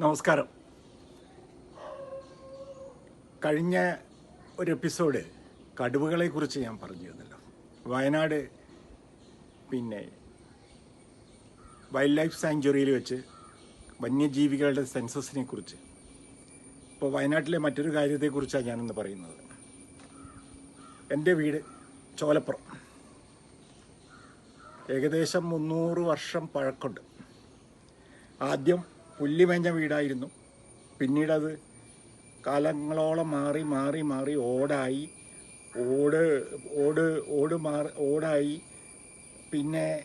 നമസ്കാരം. കഴിഞ്ഞ ഒരു എപ്പിസോഡ് കടുവകളെ കുറിച്ച് ഞാൻ പറഞ്ഞിരുന്നല്ലോ. വയനാട് പിന്നെ വൈൽഡ് ലൈഫ് സാങ്ച്വറിയിൽ വെച്ച് വന്യജീവികളുടെ സെൻസസിനെ കുറിച്ച് ഇപ്പോൾ വയനാട്ടിലെ മറ്റൊരു കാര്യത്തെക്കുറിച്ചാണ് ഞാനിന്ന് പറയുന്നത്. എന്റെ വീട് ചോലപ്പുറം. ഏകദേശം മുന്നൂറ് വർഷം പഴക്കമുണ്ട് ആദ്യം പുല്ലിമേഞ്ഞ വീടായിരുന്നു. പിന്നീടത് കാലങ്ങളോളം മാറി മാറി മാറി ഓടായി. ഓട് ഓട് ഓട് മാറി ഓടായി. പിന്നെ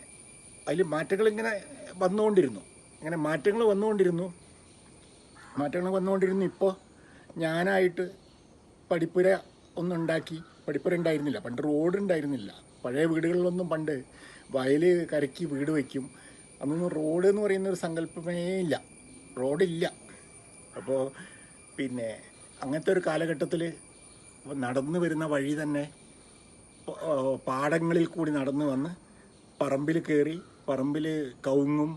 അതിൽ മാറ്റങ്ങൾ ഇങ്ങനെ വന്നുകൊണ്ടിരുന്നു. അങ്ങനെ മാറ്റങ്ങൾ വന്നുകൊണ്ടിരുന്നു. മാറ്റങ്ങൾ വന്നുകൊണ്ടിരുന്നു. ഇപ്പോൾ ഞാനായിട്ട് പഠിപ്പുര ഒന്നുണ്ടാക്കി. പഠിപ്പുര ഉണ്ടായിരുന്നില്ല. പണ്ട് റോഡ് ഉണ്ടായിരുന്നില്ല. പഴയ വീടുകളിലൊന്നും പണ്ട് വയൽ കരക്കി വീട് വയ്ക്കും അന്നൊന്നും റോഡ് എന്ന് പറയുന്ന ഒരു സങ്കല്പമേ ഇല്ല. റോഡില്ല. അപ്പോൾ പിന്നെ അങ്ങനത്തെ ഒരു കാലഘട്ടത്തിൽ നടന്നു വരുന്ന വഴി തന്നെ പാടങ്ങളിൽ കൂടി നടന്നു വന്ന് പറമ്പിൽ കയറി പറമ്പിൽ കവുങ്ങും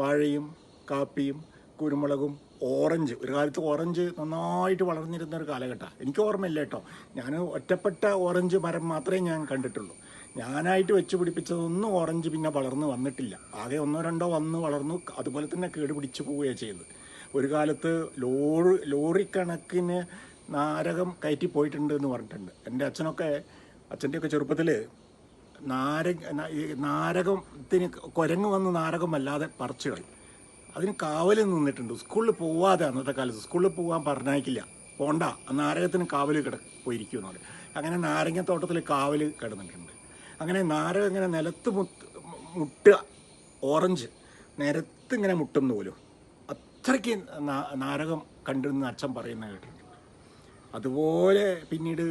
വാഴയും കാപ്പിയും കുരുമുളകും ഓറഞ്ച്. ഒരു കാലത്ത് ഓറഞ്ച് നന്നായിട്ട് വളർന്നിരുന്ന ഒരു കാലഘട്ടമാണ് എനിക്ക് ഓർമ്മയില്ല കേട്ടോ. ഞാൻ ഒറ്റപ്പെട്ട ഓറഞ്ച് മരം മാത്രമേ ഞാൻ കണ്ടിട്ടുള്ളൂ. ഞാനായിട്ട് വെച്ച് പിടിപ്പിച്ചതൊന്നും ഓറഞ്ച് പിന്നെ വളർന്ന് വന്നിട്ടില്ല. ആകെ ഒന്നോ രണ്ടോ വന്ന് വളർന്നു അതുപോലെ തന്നെ കേട് പിടിച്ചു പോവുകയാണ് ചെയ്തത്. ഒരു കാലത്ത് ലോറി ലോറി കണക്കിന് നാരകം കയറ്റി പോയിട്ടുണ്ട് എന്ന് പറഞ്ഞിട്ടുണ്ട്. എന്റെ അച്ഛനൊക്കെ അച്ഛന്റെയൊക്കെ ചെറുപ്പത്തിൽ നാര നാരകത്തിന് കുരങ്ങ് വന്ന് നാരകം അല്ലാതെ പറിച്ചു കളയും അതിന് കാവൽ നിന്നിട്ടുണ്ട്. സ്കൂളിൽ പോവാതെ അന്നത്തെ കാലത്ത് സ്കൂളിൽ പോകാൻ പറഞ്ഞയക്കില്ല. പോണ്ട നാരകത്തിന് കാവൽ കിട പോയിരിക്കും എന്ന് അങ്ങനെ നാരങ്ങത്തോട്ടത്തിൽ കാവൽ കിടന്നിട്ടുണ്ട്. അങ്ങനെ നാരകം ഇങ്ങനെ നിലത്ത് മുട്ട് മുട്ടുക. ഓറഞ്ച് നിരത്ത് ഇങ്ങനെ മുട്ടുന്ന പോലും. അത്രയ്ക്ക് നാരകം കണ്ടിരുന്ന അച്ഛൻ പറയുന്ന കേട്ടിട്ടുണ്ട് അതുപോലെ പിന്നീട്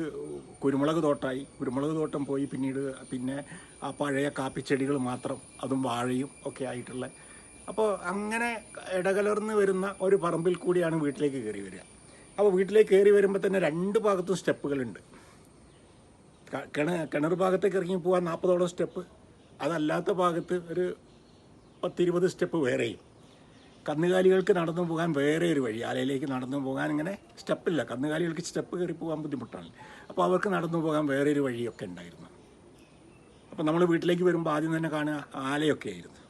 കുരുമുളക് തോട്ടമായി കുരുമുളക് തോട്ടം പോയി പിന്നീട് പിന്നെ ആ പഴയ കാപ്പിച്ചെടികൾ മാത്രം അതും വാഴയും ഒക്കെ ആയിട്ടുള്ള. അപ്പോൾ അങ്ങനെ ഇടകലർന്ന് വരുന്ന ഒരു പറമ്പിൽ കൂടിയാണ് വീട്ടിലേക്ക് കയറി വരിക. അപ്പോൾ വീട്ടിലേക്ക് കയറി വരുമ്പോൾ തന്നെ രണ്ട് ഭാഗത്തും സ്റ്റെപ്പുകളുണ്ട്. കിണ കിണർ ഭാഗത്തേക്ക് ഇറങ്ങി പോകാൻ നാൽപ്പതോളം സ്റ്റെപ്പ്. അതല്ലാത്ത ഭാഗത്ത് ഒരു പത്തിരുപത് സ്റ്റെപ്പ് വേറെയും. കന്നുകാലികൾക്ക് നടന്നു പോകാൻ വേറെ ഒരു വഴി. ആലയിലേക്ക് നടന്നു പോകാൻ ഇങ്ങനെ സ്റ്റെപ്പില്ല. കന്നുകാലികൾക്ക് സ്റ്റെപ്പ് കയറി പോകാൻ ബുദ്ധിമുട്ടാണ്. അപ്പോൾ അവർക്ക് നടന്നു പോകാൻ വേറെ ഒരു വഴിയൊക്കെ ഉണ്ടായിരുന്നു. അപ്പോൾ നമ്മൾ വീട്ടിലേക്ക് വരുമ്പോൾ ആദ്യം തന്നെ കാണുക ആലയൊക്കെ ആയിരുന്നു.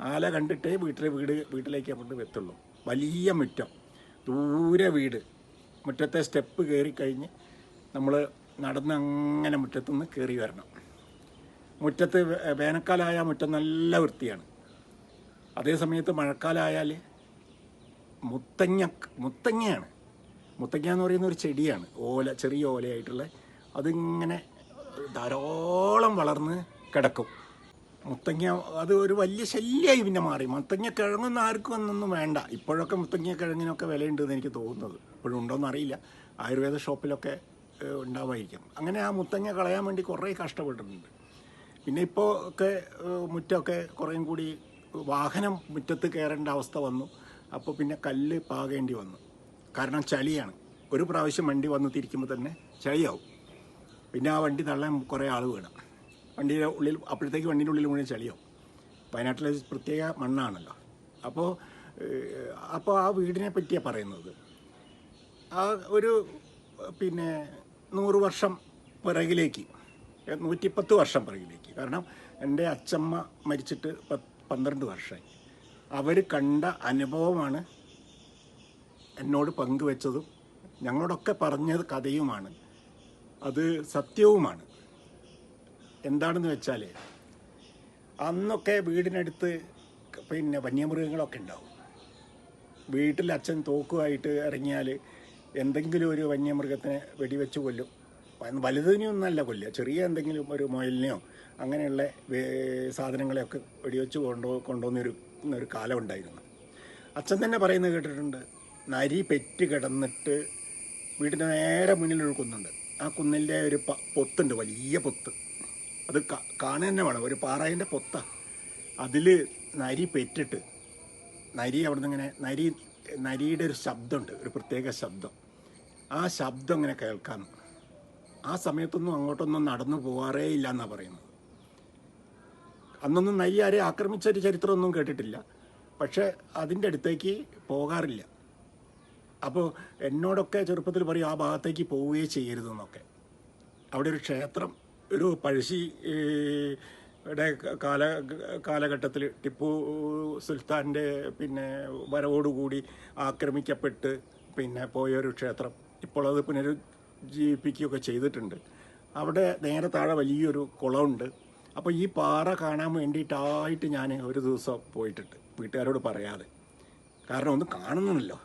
ആല കണ്ടിട്ടേ വീട്ടിലെ വീട് വീട്ടിലേക്ക് അങ്ങോട്ട് എത്തുള്ളൂ. വലിയ മുറ്റം. ദൂരെ വീട്. മുറ്റത്തെ സ്റ്റെപ്പ് കയറി കഴിഞ്ഞ് നമ്മൾ നടന്ന് അങ്ങനെ മുറ്റത്തുനിന്ന് കയറി വരണം. മുറ്റത്ത് വേനൽക്കാലമായ മുറ്റം നല്ല വൃത്തിയാണ്. അതേ സമയത്ത് മഴക്കാലമായാൽ മുത്തങ്ങ മുത്തങ്ങയാണ്. മുത്തങ്ങ എന്ന് പറയുന്ന ഒരു ചെടിയാണ് ഓല ചെറിയ ഓലയായിട്ടുള്ള. അതിങ്ങനെ ധാരാളം വളർന്ന് കിടക്കും. മുത്തങ്ങ അത് ഒരു വലിയ ശല്യമായി പിന്നെ മാറി. മുത്തങ്ങ കിഴങ്ങൊന്നും ആർക്കും ഒന്നൊന്നും വേണ്ട. ഇപ്പോഴൊക്കെ മുത്തങ്ങ കിഴങ്ങിനൊക്കെ വിലയുണ്ടെന്ന് എനിക്ക് തോന്നുന്നത്. ഇപ്പോഴും ഉണ്ടോയെന്ന് അറിയില്ല ആയുർവേദ ഷോപ്പിലൊക്കെ ഉണ്ടാവായിരിക്കും. അങ്ങനെ ആ മുത്തങ്ങ കളയാൻ വേണ്ടി കുറേ കഷ്ടപ്പെട്ടിട്ടുണ്ട്. പിന്നെ ഇപ്പോൾ ഒക്കെ മുറ്റമൊക്കെ കുറേയും കൂടി വാഹനം മുറ്റത്ത് കയറേണ്ട അവസ്ഥ വന്നു. അപ്പോൾ പിന്നെ കല്ല് പാകേണ്ടി വന്നു. കാരണം ചളിയാണ്. ഒരു പ്രാവശ്യം വണ്ടി വന്ന് തിരിക്കുമ്പോൾ തന്നെ ചളിയാവും. പിന്നെ ആ വണ്ടി തള്ളാൻ കുറേ ആൾ വേണം. വണ്ടിയുടെ ഉള്ളിൽ അപ്പോഴത്തേക്ക് വണ്ടിന്റെ ഉള്ളിൽ മുഴുവൻ ചളിയാവും. വയനാട്ടിലെ പ്രത്യേക മണ്ണാണല്ലോ. അപ്പോൾ അപ്പോൾ ആ വീടിനെ പറ്റിയാണ് പറയുന്നത്. ആ ഒരു പിന്നെ നൂറ് വർഷം പിറകിലേക്ക് നൂറ്റിപ്പത്ത് വർഷം പിറകിലേക്ക്. കാരണം എന്റെ അച്ചമ്മ മരിച്ചിട്ട് പന്ത്രണ്ട് വർഷമായി. അവർ കണ്ട അനുഭവമാണ് എന്നോട് പങ്കുവെച്ചതും ഞങ്ങളോടൊക്കെ പറഞ്ഞത് കഥയുമാണ്. അത് സത്യവുമാണ്. എന്താണെന്ന് വെച്ചാൽ അന്നൊക്കെ വീടിനടുത്ത് പിന്നെ വന്യമൃഗങ്ങളൊക്കെ ഉണ്ടാവും. വീട്ടിൽ അച്ഛൻ തോക്കുമായിട്ട് ഇറങ്ങിയാൽ എന്തെങ്കിലും ഒരു വന്യമൃഗത്തിനെ വെടിവെച്ച് കൊല്ലും. വലുതിനെയൊന്നല്ല കൊല്ലുക. ചെറിയ എന്തെങ്കിലും ഒരു മുയലിനെയോ അങ്ങനെയുള്ള സാധനങ്ങളെയൊക്കെ വെടിവെച്ച് കൊണ്ടു കൊണ്ടുവന്നൊരു ഒരു കാലം ഉണ്ടായിരുന്നു. അച്ഛൻ തന്നെ പറയുന്നത് കേട്ടിട്ടുണ്ട് നരി പെറ്റ് കിടന്നിട്ട് വീടിന്റെ നേരെ മുന്നിൽ ഒരു കുന്നുണ്ട്. ആ കുന്നിന്റെ ഒരു പൊത്തുണ്ട് വലിയ പൊത്ത്. അത് കാണാൻ തന്നെ വേണം. ഒരു പാറേന്റെ പൊത്ത. അതിൽ നരി പെറ്റിട്ട് നരി അവിടെ നിന്ന് ഇങ്ങനെ നരി നരിയുടെ ഒരു ശബ്ദമുണ്ട് ഒരു പ്രത്യേക ശബ്ദം. ആ ശബ്ദം ഇങ്ങനെ കേൾക്കാൻ ആ സമയത്തൊന്നും അങ്ങോട്ടൊന്നും നടന്നു പോകാറേ ഇല്ല എന്നാണ് പറയുന്നത്. അന്നൊന്നും നരി ആരെ ആക്രമിച്ച ഒരു ചരിത്രമൊന്നും കേട്ടിട്ടില്ല. പക്ഷെ അതിന്റെ അടുത്തേക്ക് പോകാറില്ല. അപ്പോൾ എന്നോടൊക്കെ ചെറുപ്പത്തിൽ പറയും ആ ഭാഗത്തേക്ക് പോവുകയേ ചെയ്യരുതെന്നൊക്കെ. അവിടെ ഒരു ക്ഷേത്രം ഒരു പഴശ്ശി യുടെ കാല കാലഘട്ടത്തിൽ ടിപ്പു സുൽത്താന്റെ പിന്നെ വരവോടുകൂടി ആക്രമിക്കപ്പെട്ട് പിന്നെ പോയൊരു ക്ഷേത്രം. ഇപ്പോൾ അത് പുനരുജ്ജീവിപ്പിക്കുകയൊക്കെ ചെയ്തിട്ടുണ്ട്. അവിടെ നേരെ താഴെ വലിയൊരു കുളമുണ്ട്. അപ്പോൾ ഈ പാറ കാണാൻ വേണ്ടിയിട്ടായിട്ട് ഞാൻ ഒരു ദിവസം പോയിട്ടുണ്ട് വീട്ടുകാരോട് പറയാതെ. കാരണം ഒന്നും കാണുന്നുണ്ടല്ലോ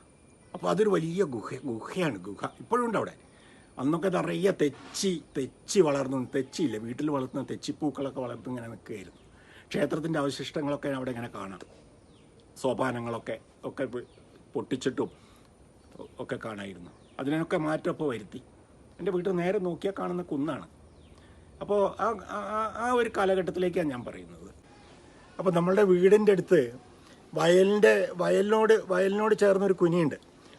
അപ്പോൾ അതൊരു വലിയ ഗുഹ ഗുഹയാണ് ഗുഹ. ഇപ്പോഴും ഉണ്ട് അവിടെ. അന്നൊക്കെ നിറയെ തെച്ചി തെച്ചി വളർന്നു തെച്ചിയില്ല വീട്ടിൽ വളർത്തുന്ന തെച്ചിപ്പൂക്കളൊക്കെ വളർന്നു ഇങ്ങനെ നിൽക്കുകയായിരുന്നു. ക്ഷേത്രത്തിന്റെ അവശിഷ്ടങ്ങളൊക്കെ അവിടെ ഇങ്ങനെ കാണാം. സോപാനങ്ങളൊക്കെ ഒക്കെ പൊട്ടിച്ചിട്ടും ഒക്കെ കാണായിരുന്നു. അതിനൊക്കെ മാറ്റമൊക്കെ വരുത്തി. എന്റെ വീട്ടിൽ നേരെ നോക്കിയാൽ കാണുന്ന കുന്നാണ്. അപ്പോൾ ആ ആ- ഒരു കാലഘട്ടത്തിലേക്കാണ് ഞാൻ പറയുന്നത്. അപ്പോൾ നമ്മളുടെ വീടിന്റെ അടുത്ത് വയലിന്റെ വയലിനോട് വയലിനോട് ചേർന്നൊരു കുനിയുണ്ട്.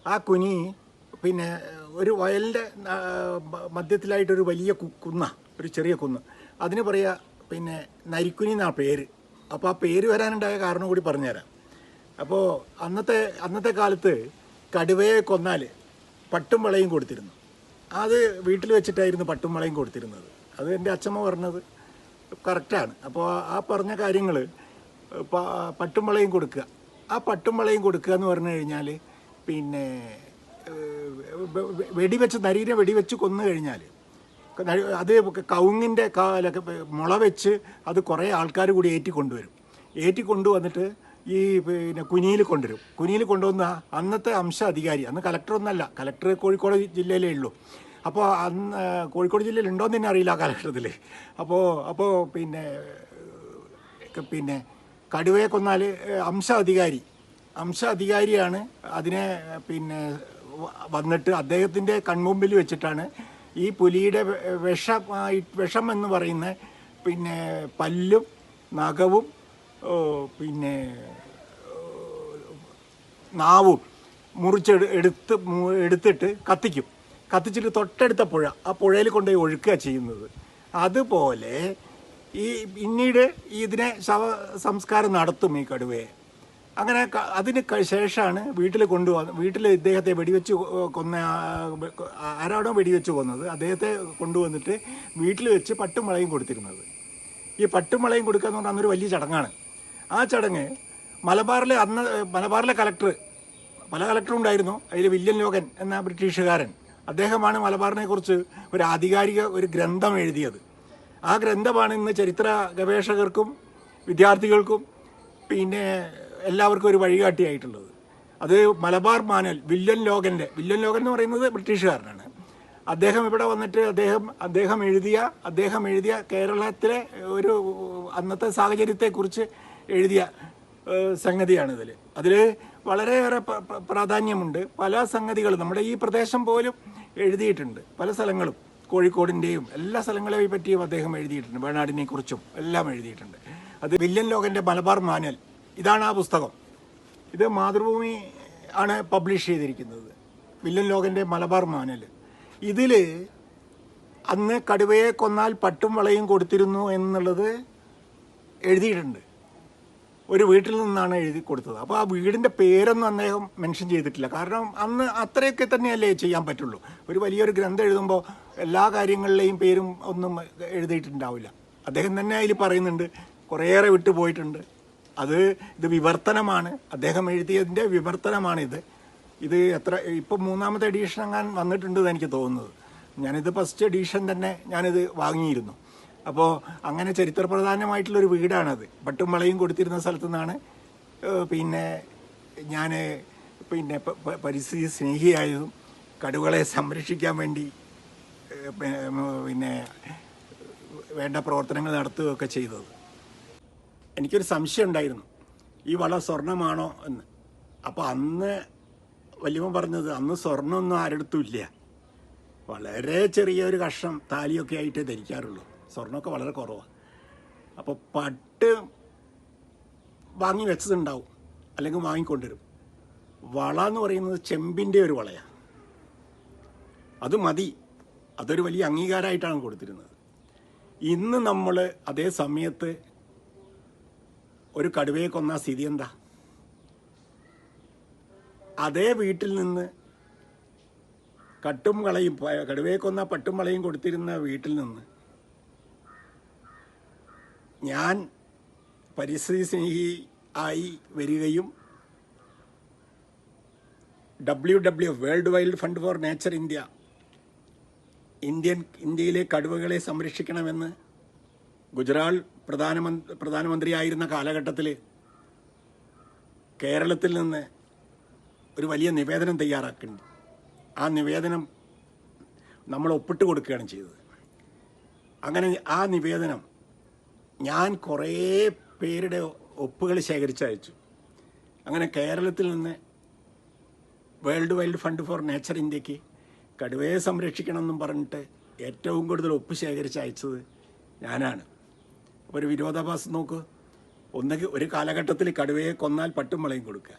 ആ കുനി പിന്നെ ഒരു വയലിന്റെ മധ്യത്തിലായിട്ടൊരു വലിയ കുന്ന ഒരു ചെറിയ കുന്ന്. അതിന് പറയുക പിന്നെ നരിക്കുനി എന്നാണ് പേര്. അപ്പോൾ ആ പേര് വരാനുണ്ടായ കാരണം കൂടി പറഞ്ഞുതരാം. അപ്പോൾ അന്നത്തെ അന്നത്തെ കാലത്ത് കടുവയെ കൊന്നാൽ പട്ടും വളയും കൊടുത്തിരുന്നു. അത് വീട്ടിൽ വെച്ചിട്ടായിരുന്നു പട്ടും വളയും കൊടുത്തിരുന്നത്. അത് എന്റെ അച്ഛമ്മ പറഞ്ഞത് കറക്റ്റാണ് അപ്പോൾ ആ പറഞ്ഞ കാര്യങ്ങൾ പട്ടും വളയും കൊടുക്കുക. ആ പട്ടും വളയും കൊടുക്കുക എന്ന് പറഞ്ഞു കഴിഞ്ഞാൽ പിന്നെ വെടിവെച്ച് നരീനെ വെടിവെച്ച് കൊന്നു കഴിഞ്ഞാൽ അത് കാലൊക്കെ മുള വെച്ച് അത് കുറേ ആൾക്കാർ കൂടി ഏറ്റി കൊണ്ടുവരും ഏറ്റി കൊണ്ടുവന്നിട്ട് ഈ പിന്നെ കുനിയിൽ കൊണ്ടുവരും. കുനിയിൽ കൊണ്ടുവന്ന അന്നത്തെ അംശ അധികാരി അന്ന് കലക്ടർ ഒന്നല്ല. കലക്ടർ കോഴിക്കോട് ജില്ലയിലേ ഉള്ളൂ. അപ്പോൾ അന്ന് കോഴിക്കോട് ജില്ലയിൽ ഉണ്ടോയെന്ന് തന്നെ അറിയില്ല ആ അപ്പോൾ അപ്പോൾ പിന്നെ പിന്നെ കടുവയെ കൊന്നാൽ അംശ അധികാരി. അംശ അധികാരിയാണ് അതിനെ പിന്നെ വന്നിട്ട് അദ്ദേഹത്തിന്റെ കൺമുമ്പിൽ വെച്ചിട്ടാണ് ഈ പുലിയുടെ വിഷമായി വിഷം എന്ന് പറയുന്ന പിന്നെ പല്ലും നഖവും പിന്നെ നാവും മുറിച്ചെടു എടുത്ത് എടുത്തിട്ട് കത്തിക്കും. കത്തിച്ചിട്ട് തൊട്ടടുത്ത പുഴ ആ പുഴയിൽ കൊണ്ടുപോയി ഒഴുക്കുക ചെയ്യുന്നത്. അതുപോലെ ഈ പിന്നീട് ഇതിനെ ശവ സംസ്കാരം നടത്തും ഈ കടുവയെ. അങ്ങനെ അതിന് ശേഷമാണ് വീട്ടിൽ കൊണ്ടുവന്ന് വീട്ടിൽ ഇദ്ദേഹത്തെ വെടിവെച്ച് കൊന്ന ആരാണോ വെടിവെച്ച് കൊന്നത്. അദ്ദേഹത്തെ കൊണ്ടുവന്നിട്ട് വീട്ടിൽ വെച്ച് പട്ടും വളയും കൊടുത്തിരുന്നത്. ഈ പട്ടും വളയും കൊടുക്കുക എന്ന് പറഞ്ഞാൽ അന്നൊരു വലിയ ചടങ്ങാണ്. ആ ചടങ്ങ് മലബാറിലെ അന്ന് മലബാറിലെ കലക്ടർ പല കലക്ടറും ഉണ്ടായിരുന്നു. അതിൽ വില്യം ലോകൻ എന്ന ബ്രിട്ടീഷുകാരൻ. അദ്ദേഹമാണ് മലബാറിനെ കുറിച്ച് ഒരു ആധികാരിക ഒരു ഗ്രന്ഥം എഴുതിയത്. ആ ഗ്രന്ഥമാണ് ഇന്ന് ചരിത്ര ഗവേഷകർക്കും വിദ്യാർത്ഥികൾക്കും പിന്നെ എല്ലാവർക്കും ഒരു വഴികാട്ടിയായിട്ടുള്ളത്. അത് മലബാർ മാനൽ വില്യം ലോകന്റെ വില്യം ലോകൻ എന്ന് പറയുന്നത് ബ്രിട്ടീഷുകാരനാണ്. അദ്ദേഹം ഇവിടെ വന്നിട്ട് അദ്ദേഹം അദ്ദേഹം എഴുതിയ അദ്ദേഹം എഴുതിയ കേരളത്തിലെ ഒരു അന്നത്തെ സാഹചര്യത്തെക്കുറിച്ച് എഴുതിയ സംഗതിയാണിതിൽ അതിൽ വളരെയേറെ പ്രാധാന്യമുണ്ട്. പല സംഗതികളും നമ്മുടെ ഈ പ്രദേശം പോലും എഴുതിയിട്ടുണ്ട്. പല സ്ഥലങ്ങളും. കോഴിക്കോടിന്റെയും എല്ലാ സ്ഥലങ്ങളെയും പറ്റിയും അദ്ദേഹം എഴുതിയിട്ടുണ്ട്. വേണാടിനെ കുറിച്ചും എല്ലാം എഴുതിയിട്ടുണ്ട്. അത് വില്യൻ ലോകന്റെ മലബാർ മാനുവൽ. ഇതാണ് ആ പുസ്തകം. ഇത് മാതൃഭൂമി ആണ് പബ്ലിഷ് ചെയ്തിരിക്കുന്നത്. വില്യൻ ലോകന്റെ മലബാർ മാനുവൽ. ഇതിൽ അന്ന് കടുവയെ കൊന്നാൽ പട്ടും വളയും കൊടുത്തിരുന്നു എന്നുള്ളത് എഴുതിയിട്ടുണ്ട്. ഒരു വീട്ടിൽ നിന്നാണ് എഴുതി കൊടുത്തത്. അപ്പോൾ ആ വീടിന്റെ പേരൊന്നും അദ്ദേഹം മെൻഷൻ ചെയ്തിട്ടില്ല. കാരണം അന്ന് അത്രയൊക്കെ തന്നെയല്ലേ ചെയ്യാൻ പറ്റുള്ളൂ. ഒരു വലിയൊരു ഗ്രന്ഥം എഴുതുമ്പോൾ എല്ലാ കാര്യങ്ങളിലെയും പേരും ഒന്നും എഴുതിയിട്ടുണ്ടാവില്ല. അദ്ദേഹം തന്നെ അതിൽ പറയുന്നുണ്ട് കുറേയേറെ വിട്ടു പോയിട്ടുണ്ട്. അത് ഇത് വിവർത്തനമാണ്. അദ്ദേഹം എഴുതിയതിന്റെ വിവർത്തനമാണിത്. ഇത് എത്ര ഇപ്പം മൂന്നാമത്തെ എഡീഷൻ അങ്ങനെ വന്നിട്ടുണ്ട് എനിക്ക് തോന്നുന്നത്. ഞാനിത് ഫസ്റ്റ് എഡീഷൻ തന്നെ ഞാനിത് വാങ്ങിയിരുന്നു. അപ്പോൾ അങ്ങനെ ചരിത്രപ്രധാനമായിട്ടുള്ളൊരു വീടാണത്. പട്ടും വളയും കൊടുത്തിരുന്ന സ്ഥലത്തു നിന്നാണ് പിന്നെ ഞാൻ പിന്നെ പരിസ്ഥിതി സ്നേഹിയായതും കടുവകളെ സംരക്ഷിക്കാൻ വേണ്ടി പിന്നെ വേണ്ട പ്രവർത്തനങ്ങൾ നടത്തുകയൊക്കെ ചെയ്തത്. എനിക്കൊരു സംശയം ഉണ്ടായിരുന്നു. ഈ വള സ്വർണമാണോ എന്ന്. അപ്പോൾ അന്ന് വലിയ പറഞ്ഞത് അന്ന് സ്വർണമൊന്നും ആരെടുത്തും ഇല്ല. വളരെ ചെറിയൊരു കഷ്ണം താലിയൊക്കെ ആയിട്ടേ ധരിക്കാറുള്ളൂ. സ്വർണമൊക്കെ വളരെ കുറവാണ് അപ്പോൾ പട്ട് വാങ്ങി വെച്ചതുണ്ടാവും. അല്ലെങ്കിൽ വാങ്ങിക്കൊണ്ടുവരും. വള എന്ന് പറയുന്നത് ചെമ്പിന്റെ ഒരു വളയാണ് അത് മതി. അതൊരു വലിയ അംഗീകാരമായിട്ടാണ് കൊടുത്തിരുന്നത്. ഇന്ന് നമ്മൾ അതേ സമയത്ത് ഒരു കടുവയെ കൊന്ന സ്ഥിതി എന്താ? അതേ വീട്ടിൽ നിന്ന് കട്ടും കളയും കടുവയെ കൊന്ന പട്ടും വളയും കൊടുത്തിരുന്ന വീട്ടിൽ നിന്ന് ഞാൻ പരിസ്ഥിതി സ്നേഹി ആയി വരികയും W W world wild fund for nature India Indian ഇന്ത്യയിലെ കടുവകളെ സംരക്ഷിക്കണമെന്ന് ഗുജറാത്ത് പ്രധാനമന്ത്രി പ്രധാനമന്ത്രിയായിരുന്ന കാലഘട്ടത്തിൽ കേരളത്തിൽ നിന്ന് ഒരു വലിയ നിവേദനം തയ്യാറാക്കുന്നുണ്ട് ആ നിവേദനം നമ്മൾ ഒപ്പിട്ട് കൊടുക്കുകയാണ് ചെയ്തത്. അങ്ങനെ ആ നിവേദനം ഞാൻ കുറേ പേരുടെ ഒപ്പുകൾ ശേഖരിച്ചയച്ചു അങ്ങനെ കേരളത്തിൽ നിന്ന് world wild fund for nature ഇന്ത്യയ്ക്ക് കടുവയെ സംരക്ഷിക്കണം എന്നും പറഞ്ഞിട്ട് ഏറ്റവും കൂടുതൽ ഒപ്പ് ശേഖരിച്ച് അയച്ചത് ഞാനാണ്. ഒരു വിരോധാഭാസം നോക്ക്. ഒന്നുകിൽ ഒരു കാലഘട്ടത്തിൽ കടുവയെ കൊന്നാൽ പട്ടും വളയും കൊടുക്കുക.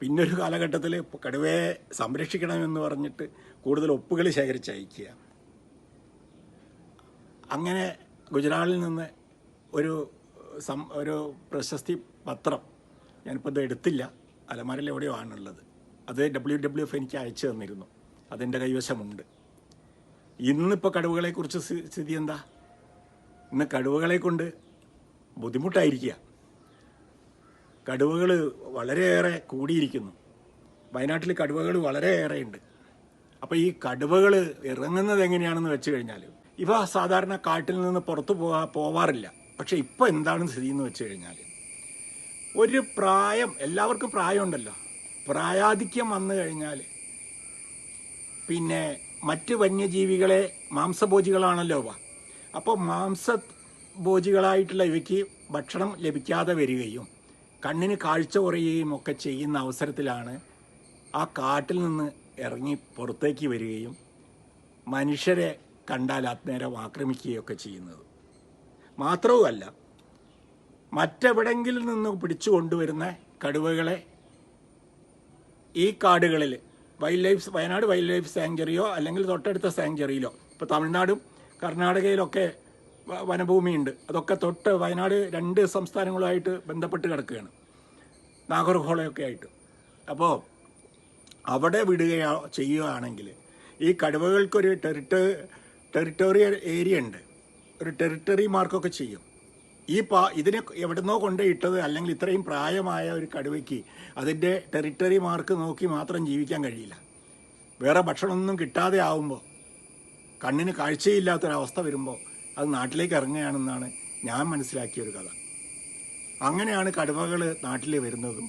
പിന്നൊരു കാലഘട്ടത്തിൽ കടുവയെ സംരക്ഷിക്കണമെന്ന് പറഞ്ഞിട്ട് കൂടുതൽ ഒപ്പുകൾ ശേഖരിച്ച് അയക്കുക. അങ്ങനെ ഗുജറാത്തിൽ നിന്ന് ഒരു സം ഒരു പ്രശസ്തി പത്രം ഞാനിപ്പോൾ ഇത് എടുത്തില്ല. അലമാരയിൽ എവിടെയോ ആണുള്ളത്. അത് ഡബ്ല്യു ഡബ്ല്യു എഫ് എനിക്ക് അയച്ചു തന്നിരുന്നു. അതെന്റെ കൈവശമുണ്ട്. ഇന്നിപ്പോൾ കടുവകളെക്കുറിച്ച് കുറിച്ച് സ്ഥിതി എന്താ? ഇന്ന് കടുവകളെ കൊണ്ട് ബുദ്ധിമുട്ടായിരിക്കുക. കടുവകൾ വളരെയേറെ കൂടിയിരിക്കുന്നു. വയനാട്ടിൽ കടുവകൾ വളരെയേറെ ഉണ്ട് അപ്പോൾ ഈ കടുവകൾ ഇറങ്ങുന്നത് എങ്ങനെയാണെന്ന് വെച്ച് കഴിഞ്ഞാൽ ഇവ സാധാരണ കാട്ടിൽ നിന്ന് പുറത്തു പോകാ പോവാറില്ല. പക്ഷെ ഇപ്പോൾ എന്താണ് സ്ഥിതി എന്ന് വെച്ച് കഴിഞ്ഞാൽ ഒരു പ്രായം എല്ലാവർക്കും പ്രായമുണ്ടല്ലോ. പ്രായാധിക്യം വന്നു കഴിഞ്ഞാൽ പിന്നെ മറ്റ് വന്യജീവികളെ മാംസഭോജികളാണല്ലോ അവ. അപ്പോൾ മാംസഭോജികളായിട്ടുള്ള ഇവയ്ക്ക് ഭക്ഷണം ലഭിക്കാതെ വരികയും കണ്ണിന് കാഴ്ച കുറയുകയും ഒക്കെ ചെയ്യുന്ന അവസരത്തിലാണ് ആ കാട്ടിൽ നിന്ന് ഇറങ്ങി പുറത്തേക്ക് വരികയും മനുഷ്യരെ കണ്ടാൽ അന്നേരം ആക്രമിക്കുകയൊക്കെ ചെയ്യുന്നത്. മാത്രവുമല്ല മറ്റെവിടെങ്കിലും നിന്ന് പിടിച്ചു കൊണ്ടുവരുന്ന കടുവകളെ ഈ കാടുകളിൽ wild life Wayanad wild life സാങ്ച്വറിയോ അല്ലെങ്കിൽ തൊട്ടടുത്ത സാങ്ച്വറിയിലോ ഇപ്പോൾ തമിഴ്നാടും കർണാടകയിലൊക്കെ വനഭൂമിയുണ്ട്. അതൊക്കെ തൊട്ട് വയനാട് രണ്ട് സംസ്ഥാനങ്ങളുമായിട്ട് ബന്ധപ്പെട്ട് കിടക്കുകയാണ്. നാഗർഹോളയൊക്കെ ആയിട്ട്. അപ്പോൾ അവിടെ വിടുകയോ ചെയ്യുകയാണെങ്കിൽ ഈ കടുവകൾക്കൊരു ടെറിട്ട ടെറിട്ടോറിയൽ ഏരിയ ഉണ്ട്. ഒരു ടെറിട്ടറി മാർക്കൊക്കെ ചെയ്യും. ഈ പാ ഇതിനെ എവിടുന്നോ കൊണ്ടുപോയിട്ടത് അല്ലെങ്കിൽ ഇത്രയും പ്രായമായ ഒരു കടുവയ്ക്ക് അതിന്റെ ടെറിട്ടറി മാർക്ക് നോക്കി മാത്രം ജീവിക്കാൻ കഴിയില്ല. വേറെ ഭക്ഷണമൊന്നും കിട്ടാതെ ആവുമ്പോൾ കണ്ണിന് കാഴ്ചയില്ലാത്തൊരവസ്ഥ വരുമ്പോൾ അത് നാട്ടിലേക്ക് ഇറങ്ങുകയാണെന്നാണ് ഞാൻ മനസ്സിലാക്കിയൊരു കഥ. അങ്ങനെയാണ് കടുവകൾ നാട്ടിൽ വരുന്നതും.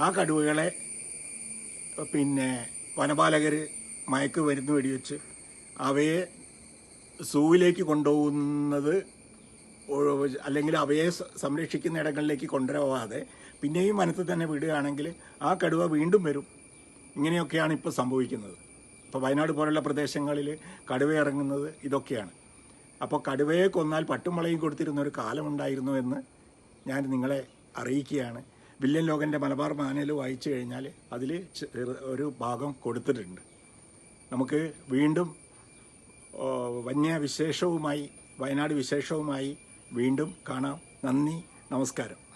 ആ കടുവകളെ പിന്നെ വനപാലകർ മയക്ക് മരുന്ന് വെടിവെച്ച് അവയെ സൂവിലേക്ക് കൊണ്ടുപോകുന്നത് അല്ലെങ്കിൽ അവയെ സംരക്ഷിക്കുന്ന ഇടങ്ങളിലേക്ക് കൊണ്ടുപോകാതെ പിന്നെയും വനത്തിൽ തന്നെ വിടുകയാണെങ്കിൽ ആ കടുവ വീണ്ടും വരും. ഇങ്ങനെയൊക്കെയാണ് ഇപ്പോൾ സംഭവിക്കുന്നത്. ഇപ്പോൾ വയനാട് പോലുള്ള പ്രദേശങ്ങളിൽ കടുവ ഇറങ്ങുന്നത് ഇതൊക്കെയാണ്. അപ്പോൾ കടുവയെ കൊന്നാൽ പട്ടും വളയും കൊടുത്തിരുന്ന ഒരു കാലമുണ്ടായിരുന്നു എന്ന് ഞാൻ നിങ്ങളെ അറിയിക്കുകയാണ്. വില്യൻ ലോകന്റെ മലബാർ മാനൽ വായിച്ചു കഴിഞ്ഞാൽ അതിൽ ഒരു ഭാഗം കൊടുത്തിട്ടുണ്ട്. നമുക്ക് വീണ്ടും വന്യവിശേഷവുമായി വയനാട് വിശേഷവുമായി വീണ്ടും കാണാം. നന്ദി നമസ്കാരം.